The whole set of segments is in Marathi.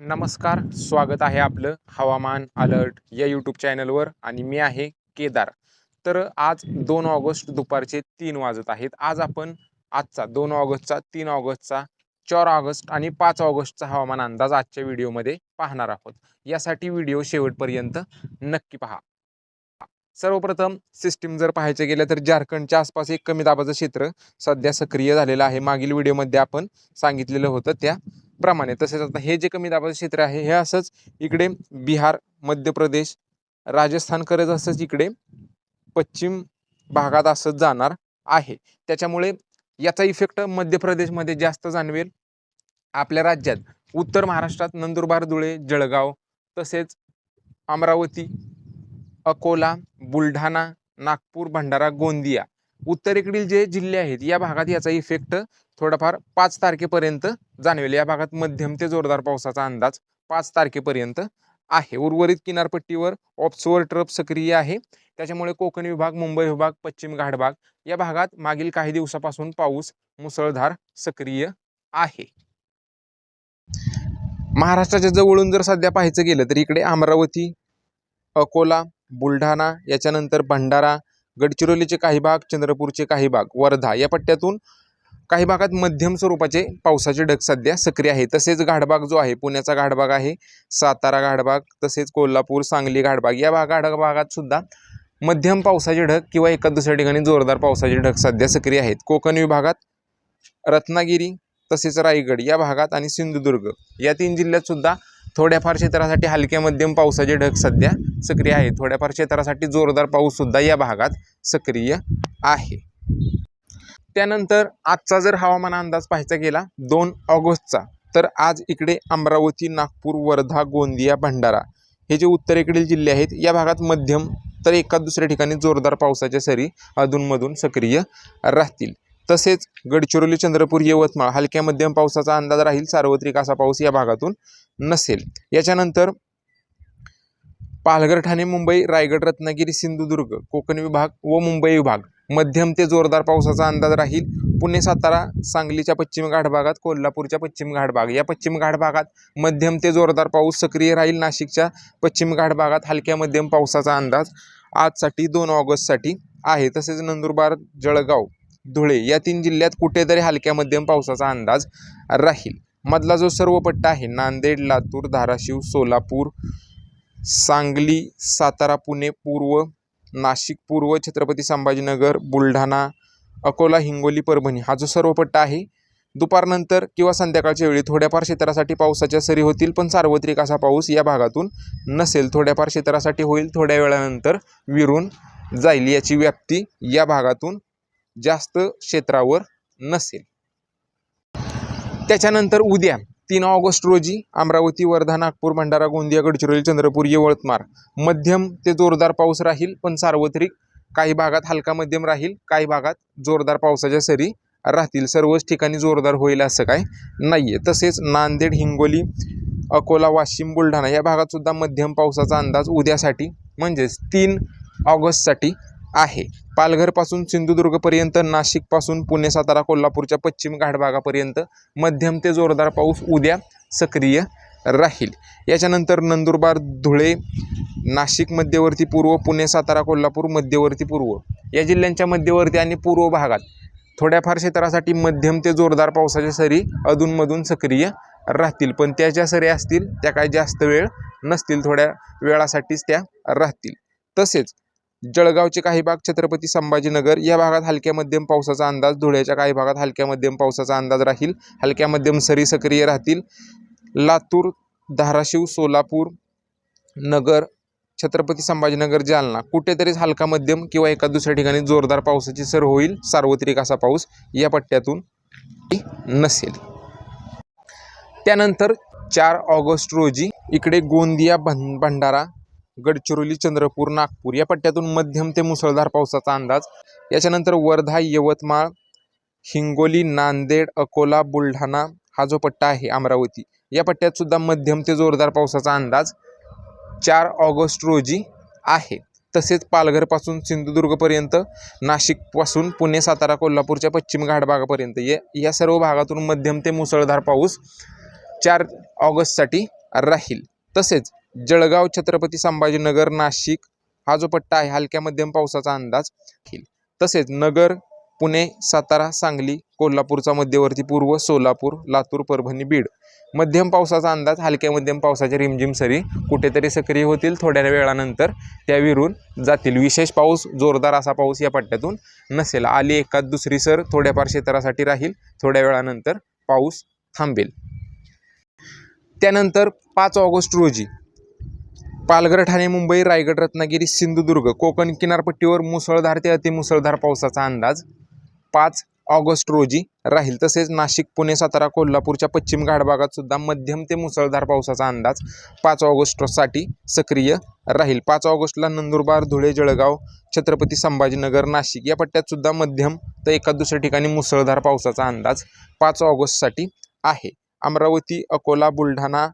नमस्कार स्वागत आहे आपलं हवामान अलर्ट या यूट्यूब चॅनलवर आणि मी आहे केदार. तर आज दोन ऑगस्ट दुपारचे तीन वाजत आहेत. आज आपण आजचा दोन ऑगस्टचा तीन ऑगस्टचा चार ऑगस्ट आणि पाच ऑगस्टचा हवामान अंदाज आजच्या व्हिडिओमध्ये पाहणार आहोत. यासाठी व्हिडिओ शेवटपर्यंत नक्की पहा. सर्वप्रथम सिस्टीम जर पाहायचं गेलं तर झारखंडच्या आसपास एक कमी दाबाचं क्षेत्र सध्या सक्रिय झालेलं आहे. मागील व्हिडिओमध्ये आपण सांगितलेलं होतं त्याप्रमाणे. तसेच आता हे जे कमी दाबाचं क्षेत्र आहे हे असंच इकडे बिहार मध्य प्रदेश राजस्थान करत असंच इकडे पश्चिम भागात असंच जाणार आहे. त्याच्यामुळे याचा इफेक्ट मध्य प्रदेशमध्ये जास्त जाणवेल. आपल्या राज्यात उत्तर महाराष्ट्रात नंदुरबार धुळे जळगाव तसेच अमरावती अकोला बुलढाणा नागपूर भंडारा गोंदिया. उत्तरेकडील जे जिल्हे आहेत या भागात याचा इफेक्ट थोडाफार पाच तारखेपर्यंत जाणवेल. या भागात मध्यम ते जोरदार पावसाचा अंदाज पाच तारखेपर्यंत आहे. उर्वरित किनारपट्टीवर ऑप्सवर ट्रप सक्रिय आहे. त्याच्यामुळे कोकण विभाग मुंबई विभाग पश्चिम घाट भाग या भागात मागील काही दिवसापासून पाऊस मुसळधार सक्रिय आहे. महाराष्ट्राच्या जवळून जर सध्या पाहायचं गेलं तर इकडे अमरावती अकोला बुलढाणा याच्यानंतर भंडारा गडचिरोलीचे काही भाग चंद्रपूरचे काही भाग वर्धा या पट्ट्यातून काही भागात मध्यम स्वरूपाचे पावसाचे ढग सध्या सक्रिय आहे तसेच घाडबाग जो आहे पुण्याचा घाटबाग आहे सातारा घाडबाग तसेच कोल्हापूर सांगली घाटबाग या भाग गाढ भागात सुद्धा मध्यम पावसाचे ढग किंवा एका दुसऱ्या ठिकाणी जोरदार पावसाचे ढग सध्या सक्रिय आहेत. कोकण विभागात रत्नागिरी तसेच रायगड या भागात आणि सिंधुदुर्ग या तीन जिल्ह्यात सुद्धा थोड्याफार क्षेत्रासाठी हलक्या मध्यम पावसाचे ढग सध्या सक्रिय आहे. थोड्याफार क्षेत्रासाठी जोरदार पाऊससुद्धा या भागात सक्रिय आहे. त्यानंतर आजचा जर हवामान अंदाज पाहायचा गेला दोन ऑगस्टचा तर आज इकडे अमरावती नागपूर वर्धा गोंदिया भंडारा हे जे उत्तरेकडील जिल्हे आहेत या भागात मध्यम तर एका दुसऱ्या ठिकाणी जोरदार पावसाच्या सरी अधूनमधून सक्रिय राहतील. तसेच गडचिरोली चंद्रपूर यवतमाळ हलक्या मध्यम पावसाचा अंदाज राहील. सार्वत्रिक असा पाऊस या भागातून नसेल. याच्यानंतर पालघर ठाणे मुंबई रायगड रत्नागिरी सिंधुदुर्ग कोकण विभाग व मुंबई विभाग. मध्यम ते जोरदार पावसाचा अंदाज राहील. पुणे सातारा सांगलीच्या पश्चिम घाट भागात कोल्हापूरच्या पश्चिम घाट भाग. या पश्चिम घाट भागात मध्यम ते जोरदार पाऊस सक्रिय राहील. नाशिकच्या पश्चिम घाट भागात हलक्या मध्यम पावसाचा अंदाज आजसाठी दोन ऑगस्टसाठी आहे. तसेच नंदुरबार जळगाव धुळे या तीन जिल्ह्यात कुठेतरी हलक्या मध्यम पावसाचा अंदाज राहील. मधला जो सर्व पट्टा आहे नांदेड लातूर धाराशिव सोलापूर सांगली सातारा पुणे पूर्व नाशिक पूर्व छत्रपती संभाजीनगर बुलढाणा अकोला हिंगोली परभणी. हा जो सर्व पट्टा आहे दुपारनंतर किंवा संध्याकाळच्या वेळी थोड्याफार क्षेत्रासाठी पावसाच्या सरी होतील पण सार्वत्रिक असा पाऊस या भागातून नसेल. थोड्याफार क्षेत्रासाठी होईल थोड्या वेळानंतर विरून जाईल याची व्याप्ती या भागातून जास्त क्षेत्रावर नसेल. त्याच्यानंतर उद्या तीन ऑगस्ट रोजी अमरावती वर्धा नागपूर भंडारा गोंदिया गडचिरोली चंद्रपूर यवतमाळ मध्यम ते जोरदार पाऊस राहील पण सार्वत्रिक काही भागात हलका मध्यम राहील काही भागात जोरदार पावसाच्या सरी राहतील. सर्वच ठिकाणी जोरदार होईल असं काय नाही आहे तसेच नांदेड हिंगोली अकोला वाशिम बुलढाणा या भागातसुद्धा मध्यम पावसाचा अंदाज उद्यासाठी म्हणजेच तीन ऑगस्टसाठी आहे. पालघरपासून सिंधुदुर्गपर्यंत नाशिकपासून पुणे सातारा कोल्हापूरच्या पश्चिम घाट भागापर्यंत मध्यम ते जोरदार पाऊस उद्या सक्रिय राहील. याच्यानंतर नंदुरबार धुळे नाशिक मध्यवर्ती पूर्व पुणे सातारा कोल्हापूर मध्यवर्ती पूर्व या जिल्ह्यांच्या मध्यवर्ती आणि पूर्व भागात थोड्याफार क्षेत्रासाठी मध्यम ते जोरदार पावसाच्या सरी अधूनमधून सक्रिय राहतील. पण त्या ज्या सरी असतील त्या काय जास्त वेळ नसतील. थोड्या वेळासाठीच त्या राहतील. तसेच जळगावचे काही भाग छत्रपती संभाजीनगर या भागात हलक्या मध्यम पावसाचा अंदाज धुळ्याच्या काही भागात हलक्या मध्यम पावसाचा अंदाज राहील. हलक्या मध्यम सरी सक्रिय राहतील. लातूर धाराशिव सोलापूर नगर छत्रपती संभाजीनगर जालना. कुठेतरीच हलका मध्यम किंवा एका दुसऱ्या ठिकाणी जोरदार पावसाची सर होईल. सार्वत्रिक असा पाऊस या पट्ट्यातून नसेल. त्यानंतर चार ऑगस्ट रोजी इकडे गोंदिया भं भंडारा गडचिरोली चंद्रपूर नागपूर या पट्ट्यातून मध्यम ते मुसळधार पावसाचा अंदाज. याच्यानंतर वर्धा यवतमाळ हिंगोली नांदेड अकोला बुलढाणा हा जो पट्टा आहे अमरावती या पट्ट्यात सुद्धा मध्यम ते जोरदार पावसाचा अंदाज चार ऑगस्ट रोजी आहे. तसेच पालघरपासून सिंधुदुर्गपर्यंत नाशिकपासून पुणे सातारा कोल्हापूरच्या पश्चिम घाट भागापर्यंत या या सर्व भागातून मध्यम ते मुसळधार पाऊस चार ऑगस्टसाठी राहील. तसेच जळगाव छत्रपती संभाजीनगर नाशिक हा जो पट्टा आहे हलक्या मध्यम पावसाचा अंदाज येईल. तसेच नगर पुणे सातारा सांगली कोल्हापूरचा मध्यवर्ती पूर्व सोलापूर लातूर परभणी बीड. मध्यम पावसाचा अंदाज हलक्या मध्यम पावसाच्या रिमझिम सरी कुठेतरी सक्रिय होतील थोड्या वेळानंतर. त्या विरून जातील. विशेष पाऊस जोरदार असा पाऊस या पट्ट्यातून नसेल. आली एकाद दुसरी सर थोड्याफार क्षेत्रासाठी राहील. थोड्या वेळानंतर पाऊस थांबेल. त्यानंतर पाच ऑगस्ट रोजी पालघर ठाणे मुंबई रायगड रत्नागिरी सिंधुदुर्ग कोकण किनारपट्टीवर मुसळधार ते अतिमुसळधार पावसाचा अंदाज. पाच ऑगस्ट रोजी राहील तसेच नाशिक पुणे सातारा कोल्हापूरच्या पश्चिम घाट भागात सुद्धा मध्यम ते मुसळधार पावसाचा अंदाज पाच ऑगस्टसाठी सक्रिय राहील. पाच ऑगस्टला नंदुरबार धुळे जळगाव छत्रपती संभाजीनगर नाशिक या पट्ट्यात सुद्धा मध्यम तर एका दुसऱ्या ठिकाणी मुसळधार पावसाचा अंदाज पाच ऑगस्टसाठी आहे. अमरावती अकोला बुलढाणा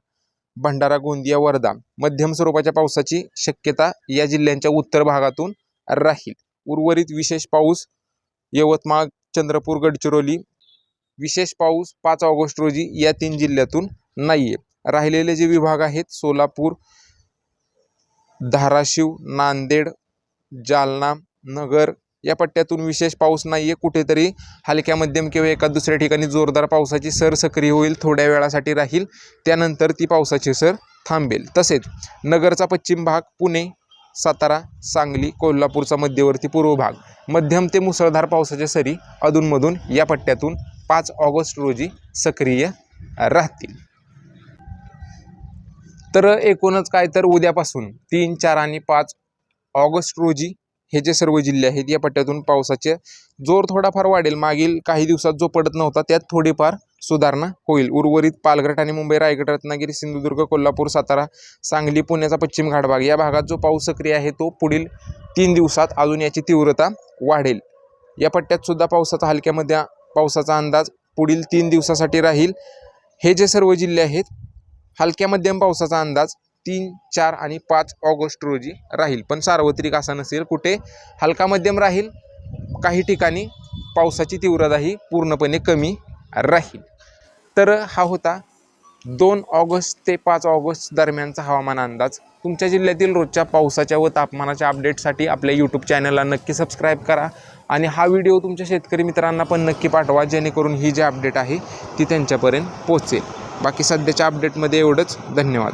भंडारा गोंदिया वर्धा मध्यम स्वरूपाच्या पावसाची शक्यता या जिल्ह्यांच्या उत्तर भागातून राहील. उर्वरित विशेष पाऊस यवतमाळ चंद्रपूर गडचिरोली विशेष पाऊस पाच ऑगस्ट रोजी या तीन जिल्ह्यातून नाही आहे राहिलेले जे विभाग आहेत सोलापूर धाराशिव नांदेड जालना नगर या पट्ट्यातून विशेष पाऊस नाही आहे कुठेतरी हलक्या मध्यम किंवा एका दुसऱ्या ठिकाणी जोरदार पावसाची सर सक्रिय होईल थोड्या वेळासाठी राहील. त्यानंतर ती पावसाची सर थांबेल. तसेच नगरचा पश्चिम भाग पुणे सातारा सांगली कोल्हापूरचा मध्यवर्ती पूर्व भाग मध्यम ते मुसळधार पावसाच्या सरी अधूनमधून या पट्ट्यातून पाच ऑगस्ट रोजी सक्रिय राहतील. तर एकूणच काय तर उद्यापासून तीन चार आणि पाच ऑगस्ट रोजी हे जे सर्व जिल्हे आहेत या पट्ट्यातून पावसाचे जोर थोडाफार वाढेल. मागील काही दिवसात जो पडत नव्हता त्यात थोडीफार सुधारणा होईल. उर्वरित पालघर आणि मुंबई रायगड रत्नागिरी सिंधुदुर्ग कोल्हापूर सातारा सांगली पुण्याचा पश्चिम घाट भाग या भागात जो पाऊस सक्रिय आहे तो पुढील तीन दिवसात अजून याची तीव्रता वाढेल. या पट्ट्यात सुद्धा पावसाचा हलक्यामध्ये पावसाचा अंदाज पुढील तीन दिवसासाठी राहील. हे जे सर्व जिल्हे आहेत हलक्या मध्यम पावसाचा अंदाज तीन चार आणि पाच ऑगस्ट रोजी राहील. पण सार्वत्रिक असा नसेल. कुठे? हलका मध्यम राहील. काही ठिकाणी पावसाची तीव्रता ही पूर्णपणे कमी राहील. तर हा होता दोन ऑगस्ट ते पाच ऑगस्ट दरम्यानचा हवामान अंदाज. तुमच्या जिल्ह्यातील रोजच्या पावसाच्या व तापमानाच्या अपडेटसाठी आपल्या यूट्यूब चॅनलला नक्की सबस्क्राईब करा. आणि हा व्हिडिओ तुमच्या शेतकरी मित्रांना पण नक्की पाठवा जेणेकरून ही जी अपडेट आहे ती त्यांच्यापर्यंत पोचेल बाकी सध्याच्या अपडेटमध्ये एवढंच. धन्यवाद.